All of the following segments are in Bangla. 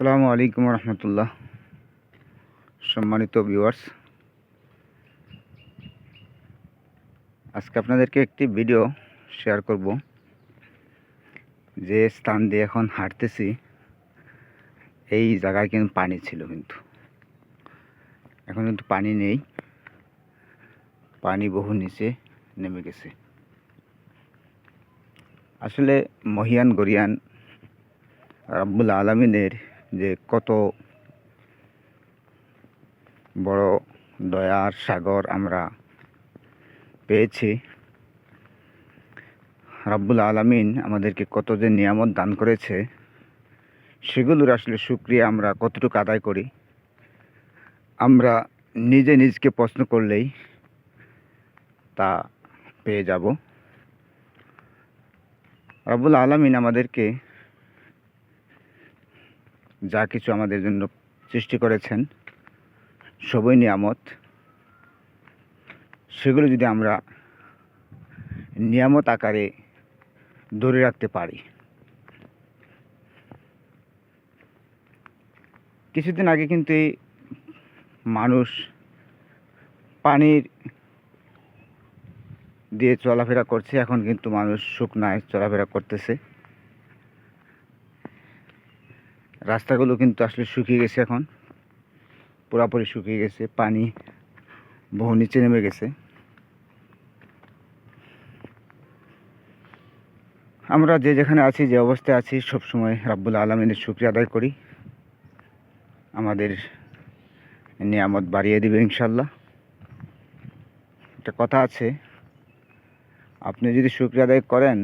আসসালামু আলাইকুম রহমতুল্লাহ। সম্মানিত ভিউয়ার্স আজকে আপনাদেরকে একটি ভিডিও শেয়ার করব। যে স্থান দিয়ে এখন হাঁটতেছি, এই জায়গায় কিন্তু পানি ছিল কিন্তু। এখন কিন্তু পানি নেই। পানি বহু নিচে নেমে গেছে। আসলে মহিয়ান গরিয়ান রাব্বুল আলমিনের যে কত বড় দয়ার সাগর আমরা পেয়েছি। রাব্বুল আলমিন আমাদেরকে কত যে নিয়ামত দান করেছে, সেগুলোর আসলে সুক্রিয়া আমরা কতটুকু আদায় করি। আমরা নিজে নিজকে প্রশ্ন করলেই তা পেয়ে যাব। রাব্বুল আলমিন আমাদেরকে যা কিছু আমাদের জন্য সৃষ্টি করেছেন, সবই নিয়ামত। সেগুলো যদি আমরা নিয়ামত আকারে ধরে রাখতে পারি। কিছুদিন আগে কিন্তু এই মানুষ পানির দিয়ে চলাফেরা করছে, এখন কিন্তু মানুষ শুকনায় চলাফেরা করতেছে। রাস্তাগুলো কিন্তু আসলে শুকিয়ে গেছে এখন। পুরাপুরি শুকিয়ে গেছে, পানি বহু নিচে নেমে গেছে। আমরা যে যেখানে আছি, যে অবস্থায় আছি সবসময় রাব্বুল আলমিনের শুক্রিয়া আদায় করি। আমাদের নিয়ামত বাড়িয়ে দিবে ইনশাল্লাহ একটা কথা আছে, আপনি যদি শুক্রিয়া আদায় করেন,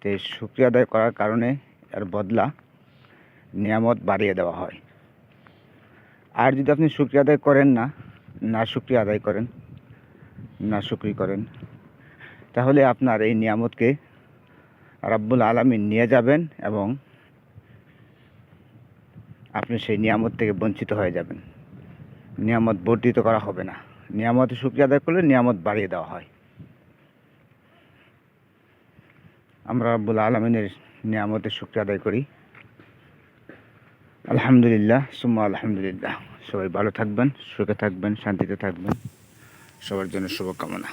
তো শুক্রিয়া আদায় করার কারণে এর বদলা নিয়ামত বাড়িয়ে দেওয়া হয়। আর যদি আপনি শুক্রিয়া আদায় করেন না না শুক্রিয়া আদায় করেন, না শুক্রি করেন, তাহলে আপনার এই নিয়ামতকে রাব্বুল আলমিন নিয়ে যাবেন এবং আপনি সেই নিয়ামত থেকে বঞ্চিত হয়ে যাবেন। নিয়ামত বর্ধিত করা হবে না। নিয়ামত শুক্রিয়া আদায় করলে নিয়ামত বাড়িয়ে দেওয়া হয়। আমরা রাব্বুল আলমিনের নিয়ামতের শুক্রিয়া আদায় করি। আলহামদুলিল্লাহ সুম্মা আলহামদুলিল্লাহ। সবাই ভালো থাকবেন সুখে থাকবেন শান্তিতে থাকবেন। সবার জন্য শুভকামনা।